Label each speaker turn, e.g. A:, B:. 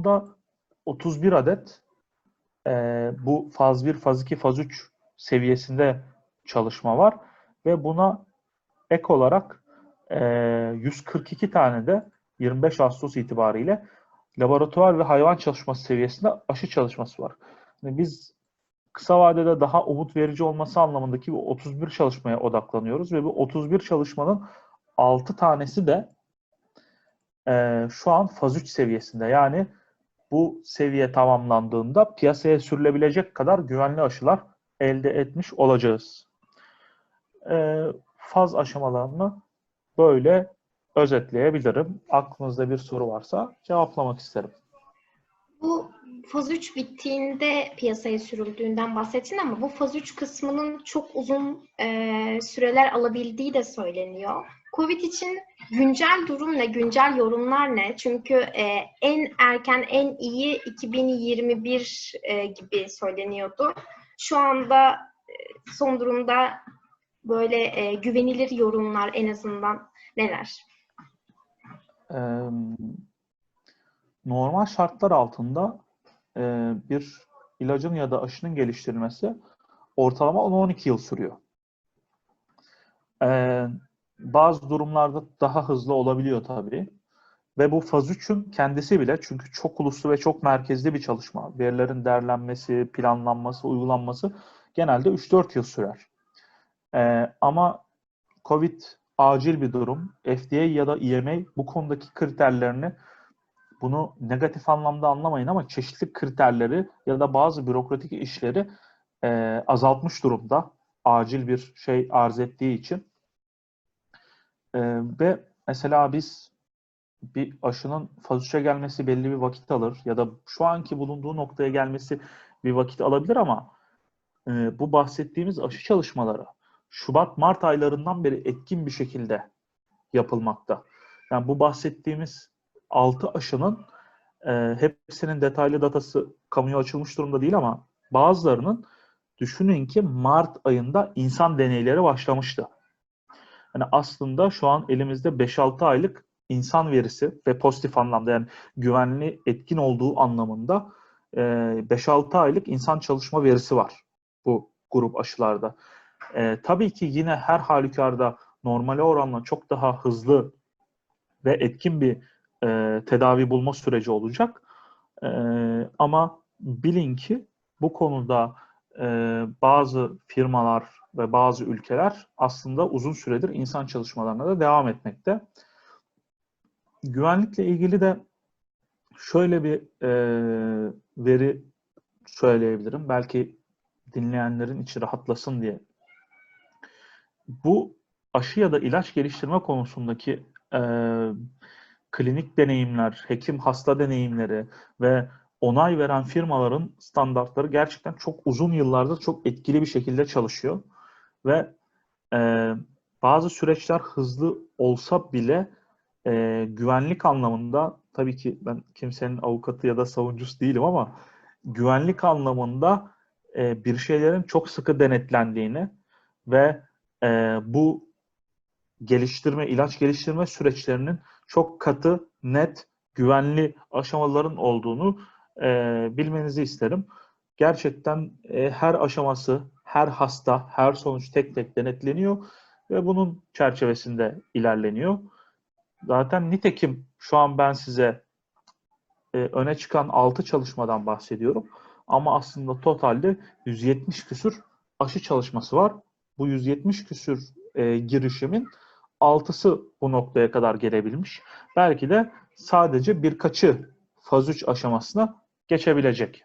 A: anda 31 adet e, bu faz 1, faz 2, faz 3 seviyesinde çalışma var ve buna ek olarak e, 142 tane de 25 Ağustos itibariyle laboratuvar ve hayvan çalışması seviyesinde aşı çalışması var. Yani biz kısa vadede daha umut verici olması anlamındaki bu 31 çalışmaya odaklanıyoruz ve bu 31 çalışmanın 6 tanesi de e, şu an faz 3 seviyesinde. Yani bu seviye tamamlandığında piyasaya sürülebilecek kadar güvenli aşılar elde etmiş olacağız. E, faz aşamalarını böyle özetleyebilirim. Aklınızda bir soru varsa cevaplamak isterim.
B: Bu faz 3 bittiğinde piyasaya sürüldüğünden bahsettin ama bu faz 3 kısmının çok uzun e, süreler alabildiği de söyleniyor. Covid için güncel durum ne, güncel yorumlar ne? Çünkü e, en erken, en iyi 2021 e, gibi söyleniyordu. Şu anda e, son durumda böyle e, güvenilir yorumlar en azından neler?
A: Ee, normal şartlar altında e, bir ilacın ya da aşının geliştirilmesi ortalama 10-12 yıl sürüyor. Ee, bazı durumlarda daha hızlı olabiliyor tabii. Ve bu faz 3'ün kendisi bile çünkü çok uluslu ve çok merkezli bir çalışma. Verilerin değerlenmesi, planlanması, uygulanması genelde 3-4 yıl sürer. Ee, ama COVID acil bir durum. FDA ya da EMA bu konudaki kriterlerini bunu negatif anlamda anlamayın ama çeşitli kriterleri ya da bazı bürokratik işleri e, azaltmış durumda. Acil bir şey arz ettiği için. E, ve mesela biz bir aşının faz 3'e gelmesi belli bir vakit alır ya da şu anki bulunduğu noktaya gelmesi bir vakit alabilir ama e, bu bahsettiğimiz aşı çalışmaları Şubat-Mart aylarından beri etkin bir şekilde yapılmakta. Yani bu bahsettiğimiz 6 aşının e, hepsinin detaylı datası kamuya açılmış durumda değil ama bazılarının düşünün ki Mart ayında insan deneyleri başlamıştı. Yani aslında şu an elimizde 5-6 aylık insan verisi ve pozitif anlamda yani güvenli etkin olduğu anlamında e, 5-6 aylık insan çalışma verisi var bu grup aşılarda. E, tabii ki yine her halükarda normale oranla çok daha hızlı ve etkin bir e, tedavi bulma süreci olacak. E, ama bilin ki bu konuda e, bazı firmalar ve bazı ülkeler aslında uzun süredir insan çalışmalarına da devam etmekte. Güvenlikle ilgili de şöyle bir e, veri söyleyebilirim. Belki dinleyenlerin içi rahatlasın diye bu aşı ya da ilaç geliştirme konusundaki e, klinik deneyimler, hekim hasta deneyimleri ve onay veren firmaların standartları gerçekten çok uzun yıllardır çok etkili bir şekilde çalışıyor. Ve e, bazı süreçler hızlı olsa bile e, güvenlik anlamında tabii ki ben kimsenin avukatı ya da savuncusu değilim ama güvenlik anlamında e, bir şeylerin çok sıkı denetlendiğini ve e, bu geliştirme, ilaç geliştirme süreçlerinin çok katı, net, güvenli aşamaların olduğunu e, bilmenizi isterim. Gerçekten e, her aşaması, her hasta, her sonuç tek tek denetleniyor ve bunun çerçevesinde ilerleniyor. Zaten nitekim şu an ben size e, öne çıkan 6 çalışmadan bahsediyorum. Ama aslında totalde 170 küsür aşı çalışması var. Bu 170 küsür e, girişimin altısı bu noktaya kadar gelebilmiş. Belki de sadece birkaçı faz 3 aşamasına geçebilecek.